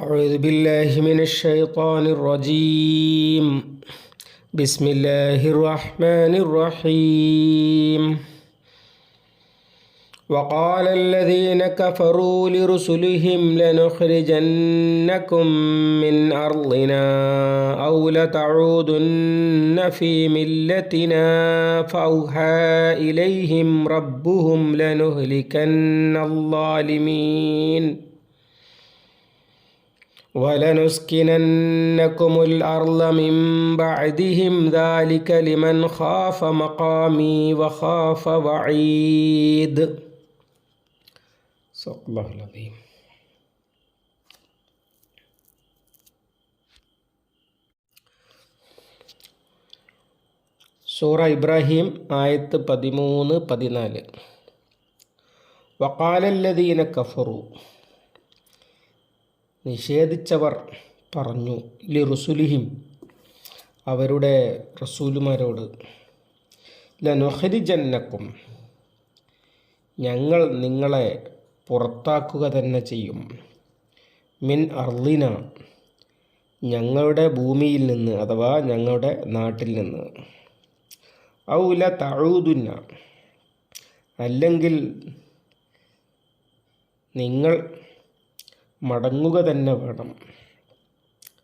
أعوذ بالله من الشيطان الرجيم. بسم الله الرحمن الرحيم. وقال الذين كفروا لرسلهم لنخرجنكم من أرضنا أو لتعودن في ملتنا فأوحى إليهم ربهم لنهلكن الظالمين. ولنسكننكم الأرض من بعدهم ذلك لمن خاف مقامي وخاف وعيد صدق الله العظيم സൂറ ഇബ്രാഹിം ആയത്ത് പതിമൂന്ന് പതിനാല് വക്കാലല്ലദീന കഫറു നിഷേധിച്ചവർ പറഞ്ഞു ലി റുസുലിഹിം അവരുടെ റസൂലുമാരോട് ലനുഹരിജന്നക്കും ഞങ്ങൾ നിങ്ങളെ പുറത്താക്കുക തന്നെ ചെയ്യും. മിൻ അർലിന ഞങ്ങളുടെ ഭൂമിയിൽ നിന്ന് അഥവാ ഞങ്ങളുടെ നാട്ടിൽ നിന്ന്. ഔല തഴുതുന്ന അല്ലെങ്കിൽ നിങ്ങൾ മടങ്ങുക തന്നെ വേണം.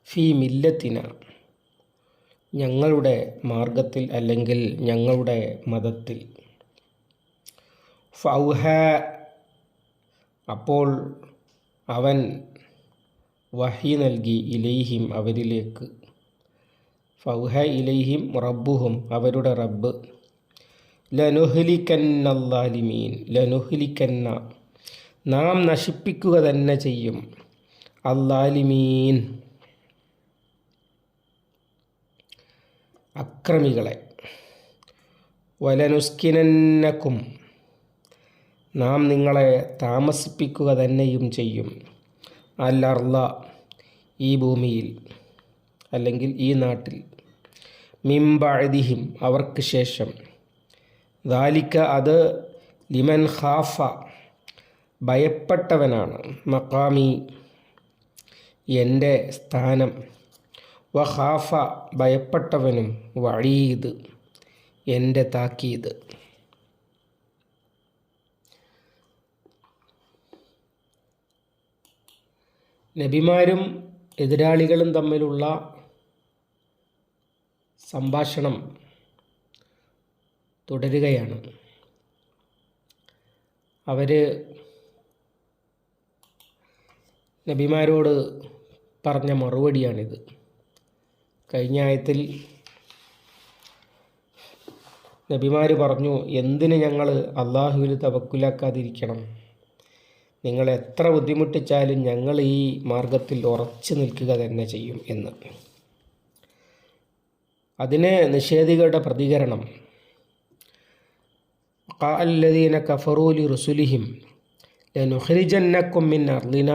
ഫീ മില്ലത്തിന. ഞങ്ങളുടെ മാർഗത്തിൽ അല്ലെങ്കിൽ ഞങ്ങളുടെ മതത്തിൽ. ഫൗഹ. അപ്പോൾ അവൻ വഹി നൽകി ഇലൈഹിം അവരിലേക്ക്. ഫൗഹ ഇലൈഹിം റബ്ബുഹും അവരുടെ റബ്ബ്. ലനുഹലിക്കന്നല്ലാലിമീൻ. ലനുഹലിക്കന്ന നാം നശിപ്പിക്കുക തന്നെ ചെയ്യും. അല്ലാലിമീൻ. അക്രമികളെ. വലനുസ്കിനന്നക്കും. നാം നിങ്ങളെ താമസിപ്പിക്കുക തന്നെയും ചെയ്യും. അല്ലർല ഈ ഭൂമിയിൽ അല്ലെങ്കിൽ ഈ നാട്ടിൽ. മിംബഅദിഹിം അവർക്ക് ശേഷം. ദാലിക്ക അത് ലിമൻ ഖാഫ. ഭയപ്പെട്ടവനാണ്. മക്കാമി എന്റെ സ്ഥാനം. വഹാഫ ഭയപ്പെട്ടവനും വഴീത് എന്റെ താക്കീത്. നബിമാരും എതിരാളികളും തമ്മിലുള്ള സംഭാഷണം തുടരുകയാണ്. അവർ നബിമാരോട് പറഞ്ഞ മറുപടിയാണിത്. കഴിഞ്ഞ ആയത്തിൽ നബിമാർ പറഞ്ഞു എന്തിന് ഞങ്ങൾ അള്ളാഹുവിൽ തവക്കുലാക്കാതിരിക്കണം? നിങ്ങൾ എത്ര ബുദ്ധിമുട്ടിച്ചാലും ഞങ്ങൾ ഈ മാർഗത്തിൽ ഉറച്ചു നിൽക്കുക തന്നെ ചെയ്യും എന്ന്. അതിന് നിഷേധികളുടെ പ്രതികരണം അല്ലദീന കഫറൂലി റുസുലിഹിം ലനുഖരിജന്നക്കും മിൻ അർലിന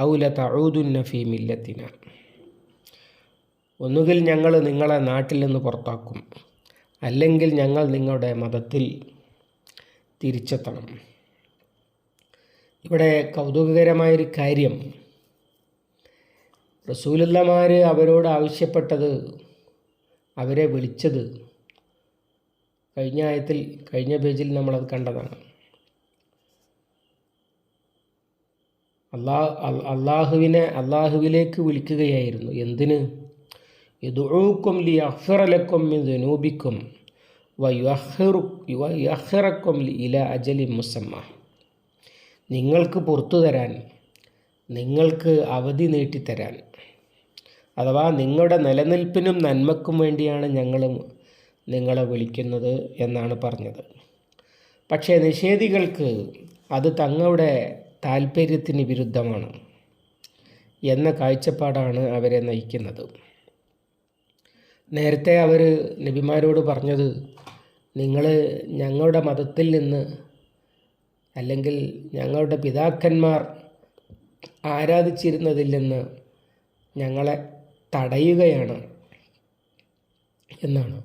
ഔ ലതഊദുന്ന ഫീ മില്ലത്തിന. ഒന്നുകിൽ ഞങ്ങൾ നിങ്ങളെ നാട്ടിൽ നിന്ന് പുറത്താക്കും. അല്ലെങ്കിൽ ഞങ്ങൾ നിങ്ങളുടെ മതത്തിൽ തിരിച്ചെത്തണം. ഇവിടെ കൗതുകകരമായൊരു കാര്യം. റസൂലുള്ളമാർ അവരോട് ആവശ്യപ്പെട്ടത് അവരെ വിളിച്ചത് കഴിഞ്ഞ ആയത്തിൽ കഴിഞ്ഞ പേജിൽ നമ്മളത് കണ്ടതാണ്. അള്ളാഹ് അള്ളാഹുവിനെ അള്ളാഹുവിലേക്ക് വിളിക്കുകയായിരുന്നു. എന്തിന്? യദുക്കും ലി അഫ്റലക്കും ദനൂബിക്കും വഹ്റക്കും ഇല അജലി മുസമ്മ. നിങ്ങൾക്ക് പുറത്തു തരാൻ നിങ്ങൾക്ക് അവധി നീട്ടിത്തരാൻ അഥവാ നിങ്ങളുടെ നിലനിൽപ്പിനും നന്മക്കും വേണ്ടിയാണ് ഞങ്ങൾ നിങ്ങളെ വിളിക്കുന്നത് എന്നാണ് പറഞ്ഞത്. പക്ഷേ നിഷേധികൾക്ക് അത് തങ്ങളുടെ താല്പര്യത്തിന് വിരുദ്ധമാണ് എന്ന കാഴ്ചപ്പാടാണ് അവരെ നയിക്കുന്നത്. നേരത്തെ അവർ നബിമാരോട് പറഞ്ഞത് നിങ്ങൾ ഞങ്ങളുടെ മതത്തിൽ നിന്ന് അല്ലെങ്കിൽ ഞങ്ങളുടെ പിതാക്കന്മാർ ആരാധിച്ചിരുന്നതിൽ നിന്ന് ഞങ്ങളെ തടയുകയാണ് എന്നാണ്.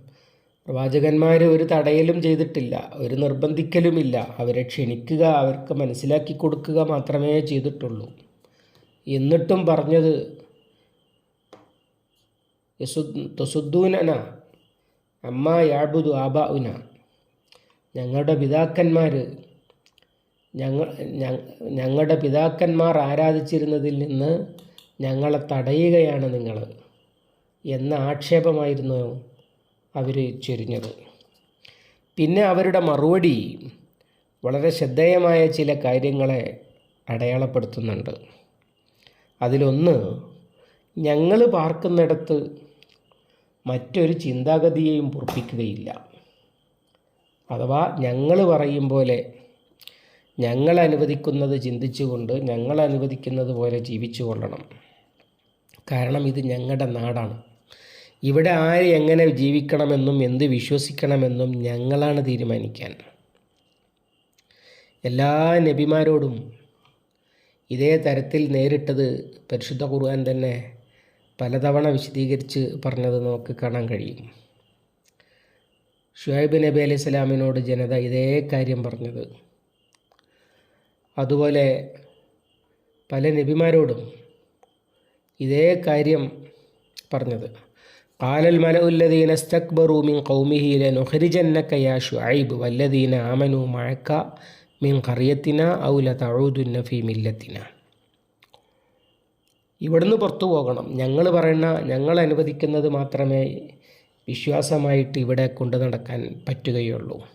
പ്രവാചകന്മാർ ഒരു തടയലും ചെയ്തിട്ടില്ല ഒരു നിർബന്ധിക്കലുമില്ല. അവരെ ക്ഷണിക്കുക അവർക്ക് മനസ്സിലാക്കി കൊടുക്കുക മാത്രമേ ചെയ്തിട്ടുള്ളൂ. എന്നിട്ടും പറഞ്ഞത് തൊസുദ്ദൂനന അമ്മ യാബുദു ആബാഉന. ഞങ്ങളുടെ പിതാക്കന്മാർ ഞങ്ങൾ ഞങ്ങളുടെ പിതാക്കന്മാർ ആരാധിച്ചിരുന്നതിൽ നിന്ന് ഞങ്ങളെ തടയുകയാണ് നിങ്ങൾ എന്ന ആക്ഷേപമായിരുന്നു അവർ ചൊരിഞ്ഞത്. പിന്നെ അവരുടെ മറുപടി വളരെ ശ്രദ്ധേയമായ ചില കാര്യങ്ങളെ അടയാളപ്പെടുത്തുന്നുണ്ട്. അതിലൊന്ന് ഞങ്ങൾ പാർക്കുന്നിടത്ത് മറ്റൊരു ചിന്താഗതിയെയും പൊറപ്പിക്കുകയില്ല. അഥവാ ഞങ്ങൾ പറയും പോലെ ഞങ്ങൾ അനുവദിക്കുന്നത് ചിന്തിച്ചുകൊണ്ട് ഞങ്ങൾ അനുവദിക്കുന്നത് പോലെ ജീവിച്ചു കൊള്ളണം കാരണം ഇത് ഞങ്ങളുടെ നാടാണ്. ഇവിടെ ആര് എങ്ങനെ ജീവിക്കണമെന്നും എന്ത് വിശ്വസിക്കണമെന്നും ഞങ്ങളാണ് തീരുമാനിക്കാൻ. എല്ലാ നബിമാരോടും ഇതേ തരത്തിൽ നേരിട്ടത് പരിശുദ്ധ ഖുർആൻ തന്നെ പലതവണ വിശദീകരിച്ച് പറഞ്ഞത് നമുക്ക് കാണാൻ കഴിയും. ഷുഹൈബ് നബി അലൈഹി സ്വലാമിനോട് ജനത ഇതേ കാര്യം പറഞ്ഞത്. അതുപോലെ പല നബിമാരോടും ഇതേ കാര്യം പറഞ്ഞത്. കാലൽ الذين استكبروا من قومه لنخرجنك يا شعيب والذين آمنوا معك من قريتنا أو لتعودن في ملتنا. ഇവിടുന്ന് പുറത്തു പോകണം. ഞങ്ങൾ പറയുന്ന ഞങ്ങൾ അനുവദിക്കുന്നത് മാത്രമേ വിശ്വാസമായിട്ട് ഇവിടെ കൊണ്ടു നടക്കാൻ പറ്റുകയുള്ളൂ.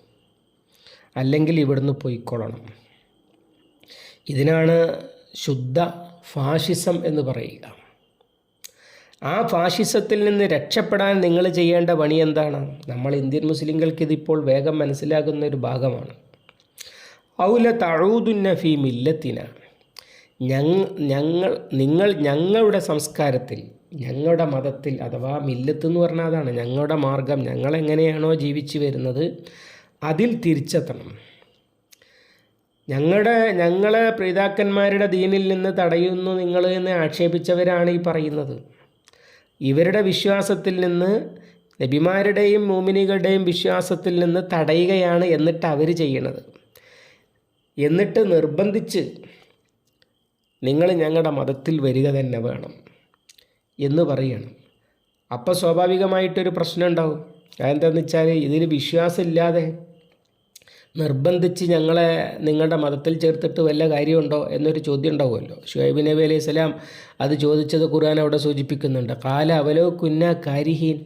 അല്ലെങ്കിൽ ഇവിടുന്ന് പോയിക്കൊള്ളണം. ഇതിനാണ് ശുദ്ധ ഫാഷിസം എന്ന് പറയുക. ആ ഫാഷിസത്തിൽ നിന്ന് രക്ഷപ്പെടാൻ നിങ്ങൾ ചെയ്യേണ്ട പണി എന്താണ്? നമ്മൾ ഇന്ത്യൻ മുസ്ലിങ്ങൾക്ക് ഇതിപ്പോൾ വേഗം മനസ്സിലാകുന്ന ഒരു ഭാഗമാണ്. ഔല തഴൂതുന്ന ഫി മില്ലത്തിന. ഞങ്ങൾ നിങ്ങൾ ഞങ്ങളുടെ സംസ്കാരത്തിൽ ഞങ്ങളുടെ മതത്തിൽ അഥവാ മില്ലത്ത് എന്ന് പറഞ്ഞാൽ അതാണ്. ഞങ്ങളുടെ മാർഗം ഞങ്ങളെങ്ങനെയാണോ ജീവിച്ചു വരുന്നത് അതിൽ തിരിച്ചെത്തണം. ഞങ്ങളുടെ ഞങ്ങളെ പിതാക്കന്മാരുടെ ദീനിൽ നിന്ന് തടയുന്നു നിങ്ങൾ എന്ന് ആക്ഷേപിച്ചവരാണ് ഈ പറയുന്നത്. ഇവരുടെ വിശ്വാസത്തിൽ നിന്ന് നബിമാരുടെയും മൂമിനികളുടെയും വിശ്വാസത്തിൽ നിന്ന് തടയുകയാണ് എന്നിട്ട് അവർ ചെയ്യണത്. എന്നിട്ട് നിർബന്ധിച്ച് നിങ്ങൾ ഞങ്ങളുടെ മതത്തിൽ വരിക തന്നെ വേണം എന്ന് പറയണം. അപ്പോൾ സ്വാഭാവികമായിട്ടൊരു പ്രശ്നം ഉണ്ടാവും. അതെന്താണെന്ന് വെച്ചാൽ ഇതിന് വിശ്വാസമില്ലാതെ നിർബന്ധിച്ച് ഞങ്ങളെ നിങ്ങളുടെ മതത്തിൽ ചേർത്തിട്ട് വല്ല കാര്യമുണ്ടോ എന്നൊരു ചോദ്യം ഉണ്ടാവുമല്ലോ. ഷുഹൈബ് നബി അലൈഹി സ്വലാം അത് ചോദിച്ചത് ഖുർആൻ അവിടെ സൂചിപ്പിക്കുന്നുണ്ട്. കാല അവലോ കുന്ന കാരിഹീൻ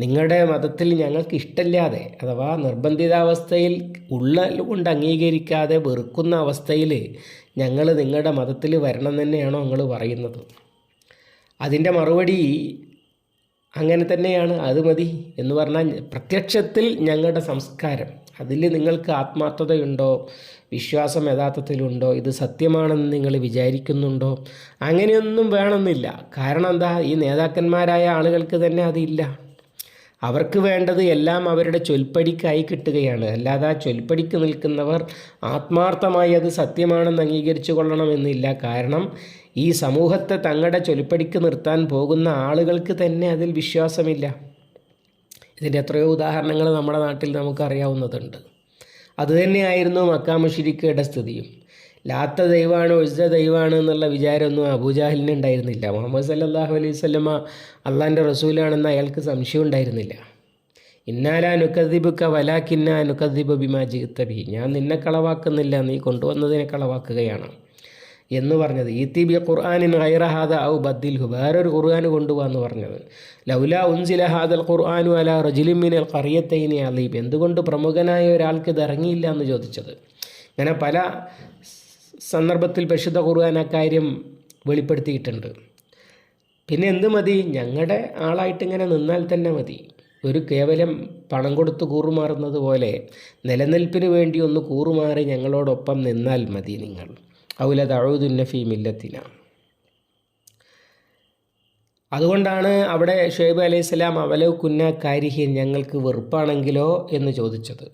നിങ്ങളുടെ മതത്തിൽ ഞങ്ങൾക്ക് ഇഷ്ടമില്ലാതെ അഥവാ നിർബന്ധിതാവസ്ഥയിൽ ഉള്ള കൊണ്ട് അംഗീകരിക്കാതെ വെറുക്കുന്ന അവസ്ഥയിൽ ഞങ്ങൾ നിങ്ങളുടെ മതത്തിൽ വരണം തന്നെയാണോ നിങ്ങൾ പറയുന്നത്. അതിന്റെ മറുപടി അങ്ങനെ തന്നെയാണ് അത് മതി എന്ന് പറഞ്ഞാൽ പ്രത്യക്ഷത്തിൽ ഞങ്ങളുടെ സംസ്കാരം. അതിൽ നിങ്ങൾക്ക് ആത്മാർത്ഥതയുണ്ടോ? വിശ്വാസം യഥാർത്ഥത്തിലുണ്ടോ? ഇത് സത്യമാണെന്ന് നിങ്ങൾ വിചാരിക്കുന്നുണ്ടോ? അങ്ങനെയൊന്നും വേണമെന്നില്ല. കാരണം എന്താ? ഈ നേതാക്കന്മാരായ ആളുകൾക്ക് തന്നെ അതില്ല. അവർക്ക് വേണ്ടത് എല്ലാം അവരുടെ ചൊൽപ്പടിക്കായി കിട്ടുകയാണ്. അല്ലാതെ ആ ചൊൽപ്പടിക്ക് നിൽക്കുന്നവർ ആത്മാർത്ഥമായി അത് സത്യമാണെന്ന് അംഗീകരിച്ചു കൊള്ളണമെന്നില്ല. കാരണം ഈ സമൂഹത്തെ തങ്ങളുടെ ചൊലിപ്പടിക്ക് നിർത്താൻ പോകുന്ന ആളുകൾക്ക് തന്നെ അതിൽ വിശ്വാസമില്ല. ഇതിന്റെ എത്രയോ ഉദാഹരണങ്ങൾ നമ്മുടെ നാട്ടിൽ നമുക്കറിയാവുന്നതുണ്ട്. അതുതന്നെയായിരുന്നു മക്കാമുഷിരിക്കയുടെ സ്ഥിതിയും. ലാത്ത ദൈവമാണ് ഒഴിച്ച ദൈവമാണ് എന്നുള്ള വിചാരമൊന്നും അബൂജാഹിലിന് ഉണ്ടായിരുന്നില്ല. മുഹമ്മദ് സല്ലാഹു അലൈഹി സ്വല്ലമ്മ അള്ളാന്റെ റസൂലാണെന്ന് അയാൾക്ക് സംശയം ഉണ്ടായിരുന്നില്ല. ഇന്നാലാ നുക്കദ്ദിബുക്ക വലാക്കിന്ന നുക്കദ്ദിബ് ബിമാ ജിത്തബി ഞാൻ നിന്നെ കളവാക്കുന്നില്ല നീ കൊണ്ടുവന്നതിനെ കളവാക്കുകയാണ്. എന്ന് പറഞ്ഞത്. ഈ ബി ഖുർആാനിൻ ഹൈറഹാദ ഔ ബദ്ദിൽഹു. വേറൊരു ഖുർആൻ കൊണ്ടുപോകാന്ന് പറഞ്ഞത്. ലൗല ഉൻസില ഹാദൽ ഖുർആാനു അല റജിലിമിനൽ കറിയത്തൈനി അലീബ് എന്തുകൊണ്ട് പ്രമുഖനായ ഒരാൾക്ക് ഇത് ഇറങ്ങിയില്ല എന്ന് ചോദിച്ചത്? അങ്ങനെ പല സന്ദർഭത്തിൽ പരിശുദ്ധ ഖുർആൻ അക്കാര്യം വെളിപ്പെടുത്തിയിട്ടുണ്ട്. പിന്നെ എന്ത് മതി? ഞങ്ങളുടെ ആളായിട്ട് ഇങ്ങനെ നിന്നാൽ തന്നെ മതി. ഒരു കേവലം പണം കൊടുത്ത് കൂറുമാറുന്നത് പോലെ നിലനിൽപ്പിന് വേണ്ടി ഒന്ന് കൂറുമാറി ഞങ്ങളോടൊപ്പം നിന്നാൽ മതി നിങ്ങൾ. ഔല തഴുതുന്നഫി മില്ലത്തിന അതുകൊണ്ടാണ് അവിടെ ഷുഹൈബ് അലൈഹി സ്വലാം അവലോ കുന്ന കാരിഹിൻ ഞങ്ങൾക്ക് വെറുപ്പാണെങ്കിലോ? എന്ന് ചോദിച്ചത്.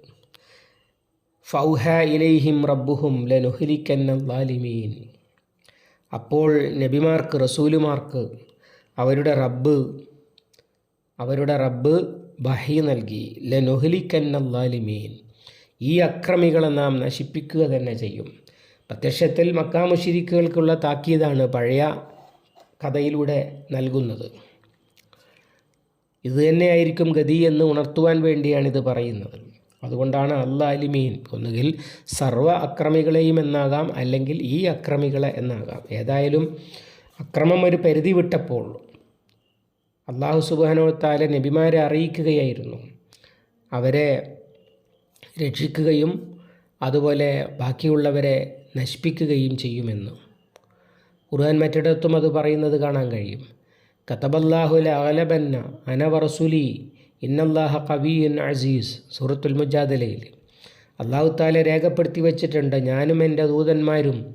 ഫൗഹ ഇലൈഹിം റബ്ബുഹും ലനുഹലിക്കന്നാലിമീൻ അപ്പോൾ നബിമാർക്ക് റസൂലുമാർക്ക് അവരുടെ റബ്ബ് അവരുടെ റബ്ബ് ബഹി നൽകി ലനുഹലിക്കന്നാലിമീൻ ഈ അക്രമികളെ നാം നശിപ്പിക്കുക തന്നെ ചെയ്യും. പ്രത്യക്ഷത്തിൽ മക്കാമുഷിരിക്കുകൾക്കുള്ള താക്കീതാണ് പഴയ കഥയിലൂടെ നൽകുന്നത്. ഇത് തന്നെയായിരിക്കും ഗതി എന്ന് ഉണർത്തുവാൻ വേണ്ടിയാണ് ഇത് പറയുന്നത്. അതുകൊണ്ടാണ് അല്ലാലിമീൻ ഒന്നുകിൽ സർവ അക്രമികളെയും എന്നാകാം അല്ലെങ്കിൽ ഈ അക്രമികളെ എന്നാകാം. ഏതായാലും അക്രമം ഒരു പരിധി വിട്ടപ്പോൾ അള്ളാഹു സുബാനോത്താലെ നബിമാരെ അറിയിക്കുകയായിരുന്നു. അവരെ രക്ഷിക്കുകയും അതുപോലെ ബാക്കിയുള്ളവരെ നശിപ്പിക്കുകയും ചെയ്യുമെന്ന്. ഖുർആൻ മറ്റിടത്തും അത് പറയുന്നത് കാണാൻ കഴിയും. കത്തബല്ലാഹുല അലബന്ന അനവറസുലി ഇന്നല്ലാഹ കവിയുൻ അസീസ് സൂറത്തുൽ മുജാദലയിൽ. അള്ളാഹു താല രേഖപ്പെടുത്തി വച്ചിട്ടുണ്ട് ഞാനും എന്റെ ദൂതന്മാരും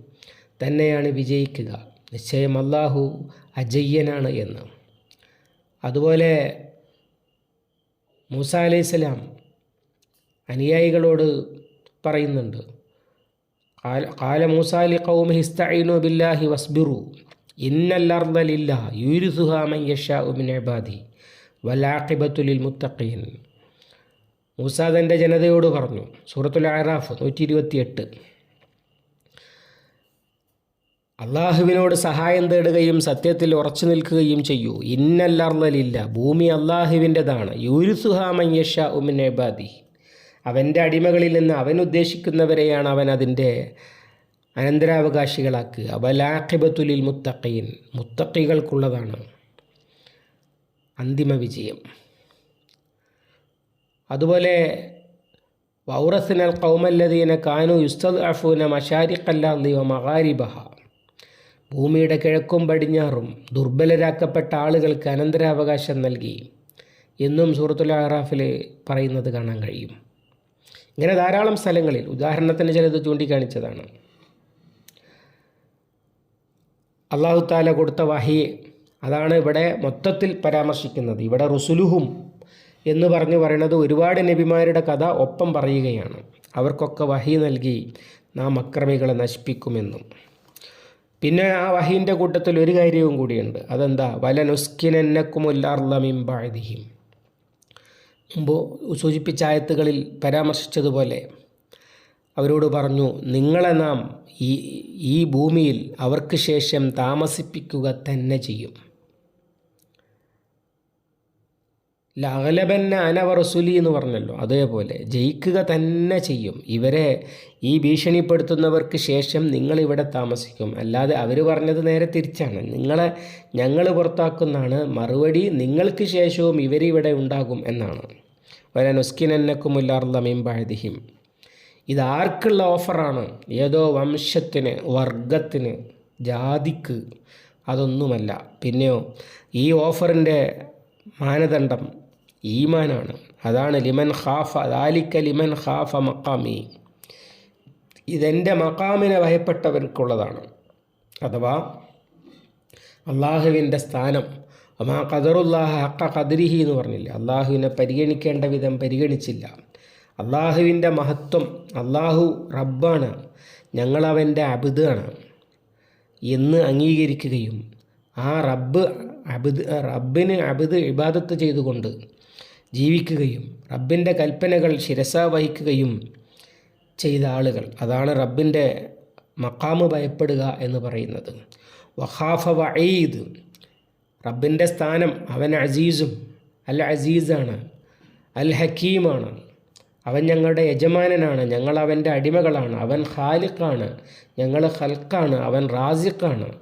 തന്നെയാണ് വിജയിക്കുക. നിശ്ചയം അള്ളാഹു അജയ്യനാണ് എന്ന്. അതുപോലെ മൂസ അലൈഹിസ്സലാം അനുയായികളോട് പറയുന്നുണ്ട് മൂസാലി കൗമ ഹിസ്തഈനു ബില്ലാഹി വസ്ബിറു ഇന്നല്ലർദലില്ല യൂരിസുഹാമൻ യഷാ ഉമിൻ ഇബാദി വലാഖിബത്തുലിൽ മുത്തഖീൻ മൂസ തന്റെ ജനതയോട് പറഞ്ഞു. സൂറത്തുൽ ആറാഫ് നൂറ്റി ഇരുപത്തിയെട്ട് അള്ളാഹുവിനോട് സഹായം തേടുകയും സത്യത്തിൽ ഉറച്ചു നിൽക്കുകയും ചെയ്യൂ. ഇന്നല്ലർദലില്ല ഭൂമി അള്ളാഹുവിന്റെതാണ്. യൂരിസുഹാമൻ യഷാ ഉമിൻ ഇബാദി അവന്റെ അടിമകളിൽ നിന്ന് അവൻ ഉദ്ദേശിക്കുന്നവരെയാണ് അവൻ അതിന്റെ അനന്തരാവകാശികളാക്കുക. വലാഖിബത്തുലിൽ മുത്തക്കയിൻ മുത്തക്കൈകൾക്കുള്ളതാണ് അന്തിമ വിജയം. അതുപോലെ വൗറസിനൽ കൗമല്ലദീന കാനു യുസ്തദ് അഫൂന മഷാരിഖല്ലാന്തി മഹാരിബഹ ഭൂമിയുടെ കിഴക്കും പടിഞ്ഞാറും ദുർബലരാക്കപ്പെട്ട ആളുകൾക്ക് അനന്തരാവകാശം നൽകി എന്നും സൂറത്തുൽ അഹ്റാഫിൽ പറയുന്നത് കാണാൻ കഴിയും. ഇങ്ങനെ ധാരാളം സ്ഥലങ്ങളിൽ ഉദാഹരണത്തിന് ചിലത് ചൂണ്ടിക്കാണിച്ചതാണ്. അള്ളാഹു താല കൊടുത്ത വഹിയെ അതാണ് ഇവിടെ മൊത്തത്തിൽ പരാമർശിക്കുന്നത്. ഇവിടെ റുസുലുഹും എന്ന് പറഞ്ഞു പറയുന്നത് ഒരുപാട് നബിമാരുടെ കഥ ഒപ്പം പറയുകയാണ്. അവർക്കൊക്കെ വഹി നൽകി നാം അക്രമികളെ നശിപ്പിക്കുമെന്നും. പിന്നെ ആ വഹീന്റെ കൂട്ടത്തിൽ ഒരു കാര്യവും കൂടിയുണ്ട്. അതെന്താ? വലനുസ്കിനെന്നക്കുമുല്ലാർലമിംബാദിഹിം മുമ്പ് സൂചിപ്പിച്ച ആയത്തുകളിൽ പരാമർശിച്ചതുപോലെ അവരോട് പറഞ്ഞു നിങ്ങളെ നാം ഈ ഈ ഭൂമിയിൽ അവർക്ക് ശേഷം താമസിപ്പിക്കുക തന്നെ ചെയ്യും. ലഹലബന്ന അനവറസുലി എന്ന് പറഞ്ഞല്ലോ അതേപോലെ ജയിക്കുക തന്നെ ചെയ്യും. ഇവരെ ഈ ഭീഷണിപ്പെടുത്തുന്നവർക്ക് ശേഷം നിങ്ങളിവിടെ താമസിക്കും. അല്ലാതെ അവർ പറഞ്ഞത് നേരെ തിരിച്ചാണ്. നിങ്ങളെ ഞങ്ങൾ പുറത്താക്കുന്നതാണ്. മറുപടി നിങ്ങൾക്ക് ശേഷവും ഇവരിവിടെ ഉണ്ടാകും എന്നാണ്. വലനുസ്കിനന്നക്കുമുല്ലാർല ഇത് ഇതാർക്കുള്ള ഓഫറാണ്? ഏതോ വംശത്തിന് വർഗത്തിന് ജാതിക്ക് അതൊന്നുമല്ല. പിന്നെയോ ഈ ഓഫറിന്റെ മാനദണ്ഡം ഈമാനാണ്. അതാണ് ലിമൻ ഖാഫ ദാലിക്ക ലിമൻ ഖാഫ മക്കാമി ഇതെന്റെ മക്കാമിനെ ഭയപ്പെട്ടവർക്കുള്ളതാണ്. അഥവാ അള്ളാഹുവിന്റെ സ്ഥാനം അമാ ഖദറുല്ലാഹ ഹക്ക ഖദരിഹി എന്ന് പറഞ്ഞില്ല അള്ളാഹുവിനെ പരിഗണിക്കേണ്ട വിധം പരിഗണിച്ചില്ല. അള്ളാഹുവിന്റെ മഹത്വം അള്ളാഹു റബ്ബാണ് ഞങ്ങളവന്റെ അബുദാണ് എന്ന് അംഗീകരിക്കുകയും ആ റബ്ബ് അബുദ് റബ്ബിന് അബുദ് ഇബാദത്ത് ചെയ്തുകൊണ്ട് ജീവിക്കുകയും റബ്ബിന്റെ കൽപ്പനകൾ ശിരസ വഹിക്കുകയും ചെയ്ത ആളുകൾ. അതാണ് റബ്ബിന്റെ മക്കാമ് ഭയപ്പെടുക എന്ന് പറയുന്നത്. വഹാഫ വഈദ്. റബ്ബിന്റെ സ്ഥാനം അവൻ അസീസും അൽ അസീസാണ്. അൽ ഹക്കീമാണ്. അവൻ ഞങ്ങളുടെ യജമാനനാണ്. ഞങ്ങൾ അവന്റെ അടിമകളാണ്. അവൻ ഖാലിഖാണ്. ഞങ്ങൾ ഹൽക്കാണ് അവൻ റാസിഖാണ്.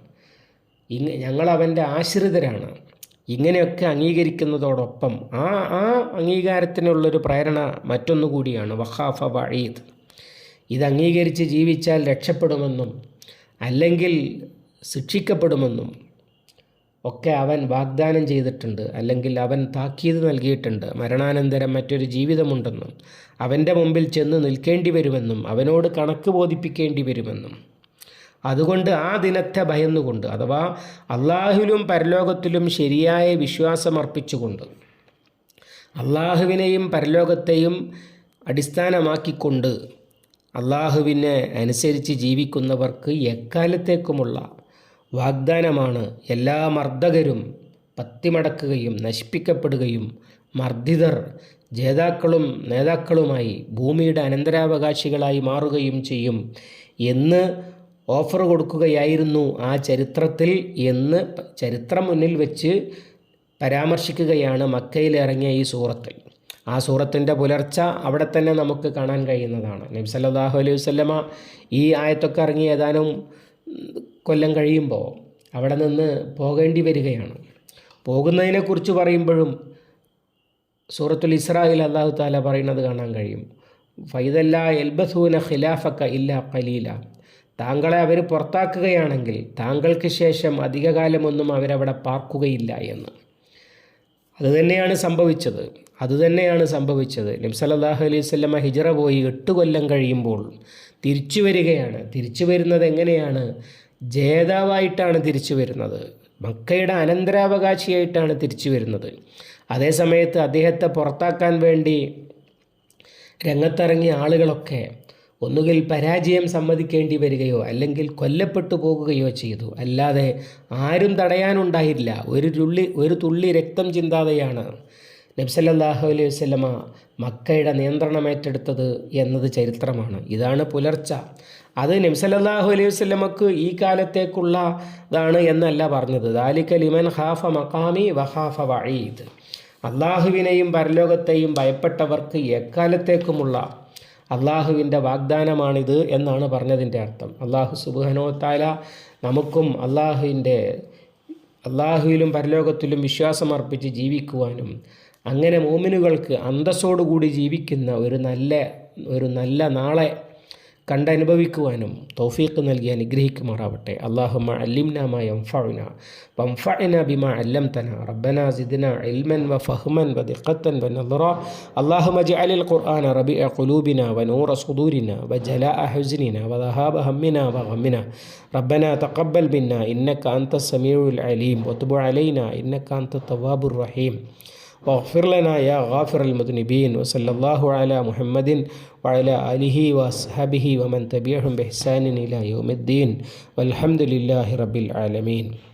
ഇങ്ങ ഞങ്ങൾ അവന്റെ ആശ്രിതരാണ്. ഇങ്ങനെയൊക്കെ അംഗീകരിക്കുന്നതോടൊപ്പം ആ ആ അംഗീകാരത്തിനുള്ളൊരു പ്രേരണ മറ്റൊന്നു കൂടിയാണ് വഖാഫ വഴീദ് ഇത് അംഗീകരിച്ച് ജീവിച്ചാൽ രക്ഷപ്പെടുമെന്നും അല്ലെങ്കിൽ ശിക്ഷിക്കപ്പെടുമെന്നും ഒക്കെ അവൻ വാഗ്ദാനം ചെയ്തിട്ടുണ്ട് അല്ലെങ്കിൽ അവൻ താക്കീത് നൽകിയിട്ടുണ്ട്. മരണാനന്തരം മറ്റൊരു ജീവിതമുണ്ടെന്നും അവന്റെ മുമ്പിൽ ചെന്ന് നിൽക്കേണ്ടി വരുമെന്നും അവനോട് കണക്ക് ബോധിപ്പിക്കേണ്ടി വരുമെന്നും. അതുകൊണ്ട് ആ ദിനത്തെ ഭയന്നുകൊണ്ട് അഥവാ അള്ളാഹുവിലും പരലോകത്തിലും ശരിയായ വിശ്വാസമർപ്പിച്ചുകൊണ്ട് അള്ളാഹുവിനെയും പരലോകത്തെയും അടിസ്ഥാനമാക്കിക്കൊണ്ട് അള്ളാഹുവിനെ അനുസരിച്ച് ജീവിക്കുന്നവർക്ക് എക്കാലത്തേക്കുമുള്ള വാഗ്ദാനമാണ് എല്ലാ മർദ്ദകരും പത്തിമടക്കുകയും നശിപ്പിക്കപ്പെടുകയും മർദ്ദിതർ ജേതാക്കളും നേതാക്കളുമായി ഭൂമിയുടെ അനന്തരാവകാശികളായി മാറുകയും ചെയ്യും എന്ന് ഓഫർ കൊടുക്കുകയായിരുന്നു ആ ചരിത്രത്തിൽ എന്ന് ചരിത്രം മുന്നിൽ വെച്ച് പരാമർശിക്കുകയാണ് മക്കയിൽ ഇറങ്ങിയ ഈ സൂറത്തിൽ ആ സൂറത്തിന്റെ പുലർച്ച അവിടെ തന്നെ നമുക്ക് കാണാൻ കഴിയുന്നതാണ്. നബി സല്ലല്ലാഹു അലൈഹി വസല്ലമ ഈ ആയത്തൊക്കെ ഇറങ്ങി ഏതാനും കൊല്ലം കഴിയുമ്പോൾ അവിടെ നിന്ന് പോകേണ്ടി വരികയാണ്. പോകുന്നതിനെക്കുറിച്ച് പറയുമ്പോഴും സൂറത്തുൽ ഇസ്രായിൽ അള്ളാഹു താല പറയുന്നത് കാണാൻ കഴിയും. ഫൈദല്ല എൽബസൂന ഖിലാഫക്ക ഇല്ല കലീല താങ്കളെ അവർ പുറത്താക്കുകയാണെങ്കിൽ താങ്കൾക്ക് ശേഷം അധികകാലമൊന്നും അവരവിടെ പാർക്കുകയില്ല എന്ന്. അതുതന്നെയാണ് സംഭവിച്ചത്. അതുതന്നെയാണ് സംഭവിച്ചത്. നിംസലാഹു അലൈഹി ഹിജറ പോയി എട്ട് കൊല്ലം കഴിയുമ്പോൾ തിരിച്ചു വരികയാണ്. തിരിച്ചു വരുന്നത് എങ്ങനെയാണ്? ജേതാവായിട്ടാണ് തിരിച്ചു വരുന്നത്. മക്കയുടെ അനന്തരാവകാശിയായിട്ടാണ് തിരിച്ചു വരുന്നത്. അതേസമയത്ത് അദ്ദേഹത്തെ പുറത്താക്കാൻ വേണ്ടി രംഗത്തിറങ്ങിയ ആളുകളൊക്കെ ഒന്നുകിൽ പരാജയം സമ്മതിക്കേണ്ടി വരികയോ അല്ലെങ്കിൽ കൊല്ലപ്പെട്ടു പോകുകയോ ചെയ്തു. അല്ലാതെ ആരും തടയാനുണ്ടായില്ല. ഒരു തുള്ളി ഒരു തുള്ളി രക്തം ചിന്താതെയാണ് നബ്സല്ലാഹു അലൈഹി വസ്ലമ മക്കയുടെ നിയന്ത്രണം ഏറ്റെടുത്തത് എന്നത് ചരിത്രമാണ്. ഇതാണ് പുലർച്ച. അത് നബ്സല്ലാഹു അലൈഹി വസ്ലമക്ക് ഈ കാലത്തേക്കുള്ളതാണ് എന്നല്ല പറഞ്ഞത്. ദാലിക്ക ലിമൻ ഹാഫ മക്കാമി വഹാഫ വഴീദ് അള്ളാഹുവിനെയും പരലോകത്തെയും ഭയപ്പെട്ടവർക്ക് എക്കാലത്തേക്കുമുള്ള അള്ളാഹുവിന്റെ വാഗ്ദാനമാണിത് എന്നാണ് പറഞ്ഞതിന്റെ അർത്ഥം. അള്ളാഹു സുബുഹനോത്താല താല നമുക്കും അള്ളാഹുവിന്റെ അള്ളാഹുവിലും പരലോകത്തിലും വിശ്വാസമർപ്പിച്ച് ജീവിക്കുവാനും അങ്ങനെ മോമിനുകൾക്ക് അന്തസ്സോടുകൂടി ജീവിക്കുന്ന ഒരു നല്ല ഒരു നല്ല നാളെ കണ്ടനുഭവിക്കുവാനും തൗഫീഖ് നൽകി അനുഗ്രഹിക്കുമാറാവട്ടെ. അള്ളാഹുമ അല്ലിംനാമ യംഫഅന വംഫഅന ബിമ അല്ലംതന. റബ്ബന സിദ്ന ഇൽമൻ വ ഫഹ്മൻ വ ദിഖത്തൻ വ നദറ അല്ലാഹുമ ജഅലിൽ ഖുർആന റബിഅ ഖുലൂബിന വ നൂറ സുദൂരിന. വ ജലാഅ ഹുസ്നിന. വ ദഹാബ ഹമ്മിന വ ഗമ്മിന ربنا تقبل منا إنك أنت السميع العليم وتب علينا إنك أنت واغفر لنا يا غافر المذنبين وصلى الله على محمد وعلى آله وأصحابه ومن تبعهم بإحسان إلى يوم الدين والحمد لله رب العالمين